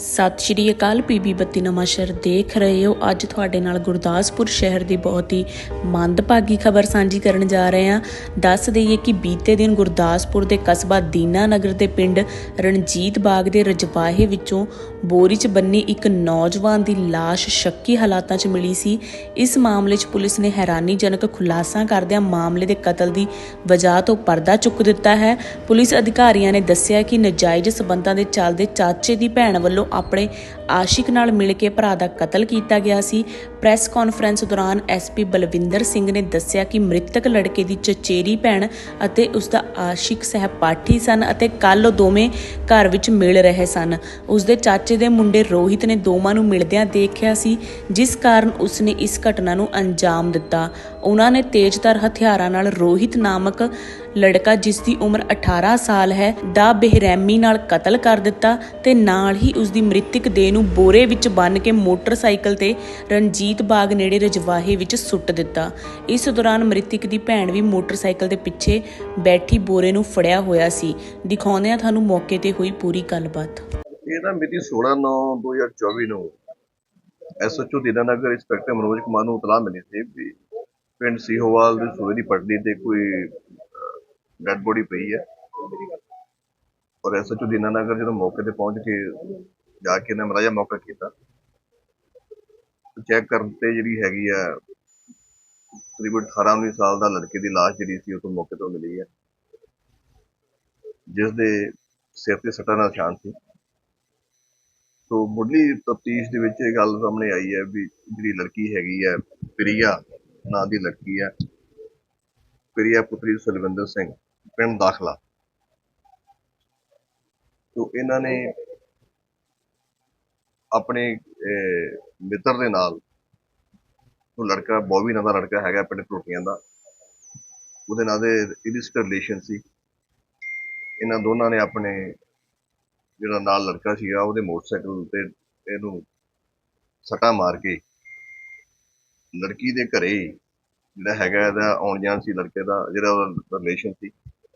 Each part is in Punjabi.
ਸਤਿ ਸ਼੍ਰੀ ਅਕਾਲ ਪੀਬੀ ਬੱਤੀ ਨਵਾਂ ਦੇਖ ਰਹੇ ਹੋ। ਅੱਜ ਤੁਹਾਡੇ ਨਾਲ ਗੁਰਦਾਸਪੁਰ ਸ਼ਹਿਰ ਦੀ ਬਹੁਤ ਹੀ ਮੰਦਭਾਗੀ ਖਬਰ ਸਾਂਝੀ ਕਰਨ ਜਾ ਰਹੇ ਹਾਂ। ਦੱਸ ਦਈਏ ਕਿ ਬੀਤੇ ਦਿਨ ਗੁਰਦਾਸਪੁਰ ਦੇ ਕਸਬਾ ਦੀਨਾ ਨਗਰ ਦੇ ਪਿੰਡ ਰਣਜੀਤ ਬਾਗ ਦੇ ਰਜਵਾਹੇ ਵਿੱਚੋਂ ਬੋਰੀ 'ਚ ਬੰਨੀ ਇੱਕ ਨੌਜਵਾਨ ਦੀ ਲਾਸ਼ ਸ਼ੱਕੀ ਹਾਲਾਤਾਂ 'ਚ ਮਿਲੀ ਸੀ। ਇਸ ਮਾਮਲੇ 'ਚ ਪੁਲਿਸ ਨੇ ਹੈਰਾਨੀਜਨਕ ਖੁਲਾਸਾ ਕਰਦਿਆਂ ਮਾਮਲੇ ਦੇ ਕਤਲ ਦੀ ਵਜ੍ਹਾ ਤੋਂ ਪਰਦਾ ਚੁੱਕ ਦਿੱਤਾ ਹੈ। ਪੁਲਿਸ ਅਧਿਕਾਰੀਆਂ ਨੇ ਦੱਸਿਆ ਕਿ ਨਜਾਇਜ਼ ਸਬੰਧਾਂ ਦੇ ਚੱਲਦੇ ਚਾਚੇ ਦੀ ਭੈਣ ਵੱਲੋਂ ਆਪਣੇ ਆਸ਼ਿਕ ਨਾਲ ਮਿਲ ਕੇ ਭਰਾ ਦਾ ਕਤਲ ਕੀਤਾ ਗਿਆ ਸੀ। ਪ੍ਰੈਸ ਕਾਨਫਰੰਸ ਦੌਰਾਨ ਐਸਪੀ ਬਲਵਿੰਦਰ ਸਿੰਘ ਨੇ ਦੱਸਿਆ ਕਿ ਮ੍ਰਿਤਕ ਲੜਕੇ ਦੀ ਚਚੇਰੀ ਭੈਣ ਅਤੇ ਉਸ ਦਾ ਆਸ਼ਿਕ ਸਹਿਪਾਠੀ ਸਨ ਅਤੇ ਕੱਲ ਉਹ ਦੋਵੇਂ ਘਰ ਵਿੱਚ ਮਿਲ ਰਹੇ ਸਨ। ਉਸ ਦੇ ਚਾਚੇ ਦੇ ਮੁੰਡੇ ਰੋਹਿਤ ਨੇ ਦੋਵਾਂ ਨੂੰ ਮਿਲਦਿਆਂ ਦੇਖਿਆ ਸੀ, ਜਿਸ ਕਾਰਨ ਉਸ ਨੇ ਇਸ ਘਟਨਾ ਨੂੰ ਅੰਜਾਮ ਦਿੱਤਾ। ਉਹਨਾਂ ਨੇ ਤੇਜ਼ਧਾਰ ਹਥਿਆਰਾਂ ਨਾਲ ਰੋਹਿਤ ਨਾਮਕ ਲੜਕਾ ਜਿਸ ਦੀ ਉਮਰ 18 ਸਾਲ ਹੈ, ਦਾ ਬੇਰਹਿਮੀ ਨਾਲ ਕਤਲ ਕਰ ਦਿੱਤਾ ਤੇ ਨਾਲ ਹੀ ਉਸ ਦੀ ਮ੍ਰਿਤਕ ਦੇਹ ਨੂੰ ਬੋਰੇ ਵਿੱਚ ਬੰਨ੍ਹ ਕੇ ਮੋਟਰਸਾਈਕਲ ਤੇ ਰਣਜੀਤ ਬਾਗ ਨੇੜੇ ਰਜਵਾਹੇ ਵਿੱਚ ਸੁੱਟ ਦਿੱਤਾ। ਇਸ ਦੌਰਾਨ ਮ੍ਰਿਤਕ ਦੀ ਭੈਣ ਵੀ ਮੋਟਰਸਾਈਕਲ ਦੇ ਪਿੱਛੇ ਬੈਠੀ ਬੋਰੇ ਨੂੰ ਫੜਿਆ ਹੋਇਆ ਸੀ। ਦਿਖਾਉਂਦੇ ਹਾਂ ਤੁਹਾਨੂੰ ਮੌਕੇ ਤੇ ਹੋਈ ਪੂਰੀ ਗੱਲਬਾਤ। ਇਹ ਮਿਤੀ 16/9/2024 ਨੂੰ ਐਸਐਚਓ ਦੀਨਾਨਗਰ ਇੰਸਪੈਕਟਰ ਮਨੋਜ ਕੁਮਾਰ ਨੂੰ ਇਤਲਾਹ ਮਿਲੀ ਸੀ ਵੀ ਪਿੰਡ ਸੀਹੋਵਾਲ ਦੀ ਸੂਏ ਦੀ ਪਟੜੀ ਤੇ ਕੋਈ ਡੈੱਡ ਬੋਡੀ ਪਈ ਹੈ। ਔਰ ਐਸਐਚਓ ਦੀਨਾਨਗਰ ਜਦੋਂ ਮੌਕੇ ਤੇ ਪਹੁੰਚ ਕੇ ਜਾ ਕੇ ਇਹਨੇ ਮਰਾਇਆ ਮੌਕਾ ਕੀਤਾ, ਚੈੱਕ ਕਰਨ ਤੇ ਜਿਹੜੀ ਹੈਗੀ ਆ, ਤਕਰੀਬਨ 18 19 ਸਾਲ ਦਾ ਲੜਕੇ ਦੀ ਲਾਸ਼ ਜਿਹੜੀ ਸੀ ਉਹ ਤੋਂ ਮੌਕੇ ਤੋਂ ਮਿਲੀ ਹੈ। ਜਿਸ ਦੇ ਸਿਰ ਤੇ ਸੱਟਾਂ ਦਾ ਨਿਸ਼ਾਨ ਸੀ। ਸੋ ਮੁੱਢਲੀ ਤਫਤੀਸ਼ ਦੇ ਵਿੱਚ ਇਹ ਗੱਲ ਸਾਹਮਣੇ ਆਈ ਹੈ ਵੀ ਜਿਹੜੀ ਲੜਕੀ ਹੈਗੀ ਹੈ, ਪ੍ਰਿਆ ਨਾਂ ਦੀ ਲੜਕੀ ਹੈ, ਪ੍ਰਿਆ ਪੁੱਤਰੀ ਸੁਲਵਿੰਦਰ ਸਿੰਘ। ਪਿੰਡ ਦਾਖਲਾ। ਸੋ ਇਹਨਾਂ ਨੇ ਆਪਣੇ ਮਿੱਤਰ ਦੇ ਨਾਲ ਉਹ ਲੜਕਾ, ਬੋਬੀ ਨਾਂ ਦਾ ਲੜਕਾ ਹੈਗਾ ਪਿੰਡ ਟੋਟੀਆਂ ਦਾ। ਉਹਦੇ ਨਾਲ ਦੇ ਇਲਿਸਟ ਰਿਲੇਸ਼ਨ ਸੀ। ਇਹਨਾਂ ਦੋਨਾਂ ਨੇ ਆਪਣੇ ਜਿਹੜਾ ਨਾਲ ਲੜਕਾ ਸੀਗਾ, ਉਹਦੇ ਮੋਟਰਸਾਈਕਲ ਤੇ ਇਹਨੂੰ ਸੱਟਾ ਮਾਰ ਕੇ ਲੜਕੀ ਦੇ ਘਰੇ ਜਿਹੜਾ ਹੈਗਾ ਇਹਦਾ ਆਉਣ ਜਾਣ ਸੀ, ਲੜਕੇ ਦਾ ਜਿਹੜਾ ਉਹਦਾ ਰਿਲੇਸ਼ਨ ਸੀ।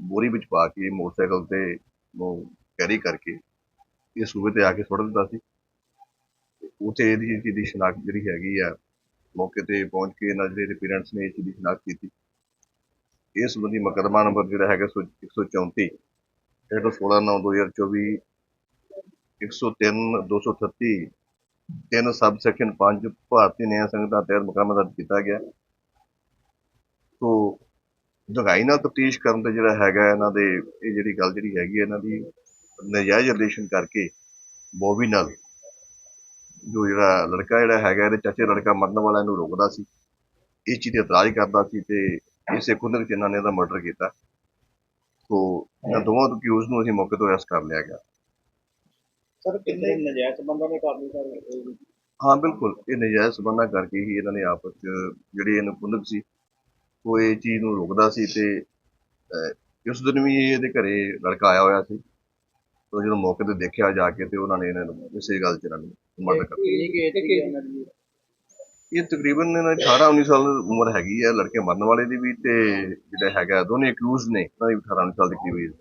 ਬੋਰੀ ਵਿੱਚ ਪਾ ਕੇ ਮੋਟਰਸਾਈਕਲ ਤੇ ਨੂੰ ਕੈਰੀ ਕਰਕੇ ਇਹ ਸੂਬੇ ਤੇ ਆ ਕੇ ਸੁੱਟ ਦਿੱਤਾ ਸੀ। ਉਥੇ ਇਹਦੀ ਚੀਜ਼ ਦੀ ਸ਼ਨਾਖਤ ਜਿਹੜੀ ਹੈਗੀ ਆ, ਮੌਕੇ ਤੇ ਪਹੁੰਚ ਕੇ ਇਹਨਾਂ ਦੇ ਪੇਰੈਂਟਸ ਨੇ ਇਸ ਚੀਜ਼ ਦੀ ਸ਼ਨਾਖਤ ਕੀਤੀ। ਇਸ ਸੰਬੰਧੀ ਮੁਕੱਦਮਾ ਨੰਬਰ ਜਿਹੜਾ ਹੈਗਾ ਸੌ- 134 ਜਿਹੜਾ 16 9 2024 103 238 ਤਿੰਨ ਸਬ ਸੈਕਸ਼ਨ 5 ਭਾਰਤੀ ਨਿਆਂ ਸੰਹਿਤਾ ਤਹਿਤ ਮੁਕੱਦਮਾ ਦਰਜ ਕੀਤਾ ਗਿਆ। ਦਗਾਈ ਨਾਲ ਤਫਤੀਸ਼ ਕਰਨ ਤੇ ਜਿਹੜਾ ਹੈਗਾ ਇਹਨਾਂ ਦੇ ਇਹ ਜਿਹੜੀ ਗੱਲ ਜਿਹੜੀ ਹੈਗੀ ਹੈ ਇਹਨਾਂ ਦੀ ਨਜਾਇਜ਼ ਰਿਲੇਸ਼ਨ ਕਰਕੇ ਬੋਬੀ ਨਾਲ ਜੋ ਜਿਹੜਾ ਲੜਕਾ ਜਿਹੜਾ ਹੈਗਾ ਇਹਦੇ ਚਾਚੇ ਦਾ ਲੜਕਾ ਮਰਨ ਵਾਲਾ ਇਹਨੂੰ ਰੋਕਦਾ ਸੀ ਇਸ ਚੀਜ਼ ਤੇ ਇਤਰਾਜ਼ ਕਰਦਾ ਸੀ ਤੇ ਇਸੇ ਕੁੰਦਕ ਚ ਇਹਨਾਂ ਨੇ ਇਹਦਾ ਮਰਡਰ ਕੀਤਾ। ਸੋ ਇਹਨਾਂ ਦੋਵਾਂ ਅਕਿਊਜ਼ ਨੂੰ ਅਸੀਂ ਮੌਕੇ ਤੋਂ ਅਰੈਸਟ ਕਰ ਲਿਆ ਗਿਆ। ਸਰ ਕਿੰਨੇ ਨਜਾਇਜ਼ ਸੰਬੰਧਾਂ ਨੇ ਕਾਰਵਾਈ ਕਰ ਹਾਂ ਬਿਲਕੁਲ। ਇਹ ਨਜਾਇਜ਼ ਸਬੰਧਾਂ ਕਰਕੇ ਹੀ ਇਹਨਾਂ ਨੇ ਆਪਸ ਚ ਜਿਹੜੀ ਇਹਨੂੰ ਕੁੰਦਕ ਸੀ ਉਹ ਇਹ ਚੀਜ਼ ਨੂੰ ਰੋਕਦਾ ਸੀ ਤੇ ਉਸ ਦਿਨ ਵੀ ਇਹਦੇ ਘਰੇ ਲੜਕਾ ਆਇਆ ਹੋਇਆ ਸੀ। ਉਹ ਜਦੋਂ ਮੌਕੇ ਤੇ ਦੇਖਿਆ ਜਾ ਕੇ ਤੇ ਉਹਨਾਂ ਨੇ ਇਹਨਾਂ ਨੂੰ ਇਸੇ ਗੱਲ 'ਚ ਇਹਨਾਂ ਨੂੰ ਕਰ ਇਹ ਤਕਰੀਬਨ ਇਹਨਾਂ ਦੀ 18 19 ਸਾਲ ਉਮਰ ਹੈਗੀ ਹੈ ਲੜਕੇ ਮਰਨ ਵਾਲੇ ਦੀ ਵੀ ਤੇ ਜਿਹੜਾ ਹੈਗਾ ਦੋਨੇ ਅਕਿਊਜ਼ ਨੇ ਉਹਨਾਂ ਦੀ ਵੀ 18 19 ਸਾਲ ਦੀ ਕਰੀਬ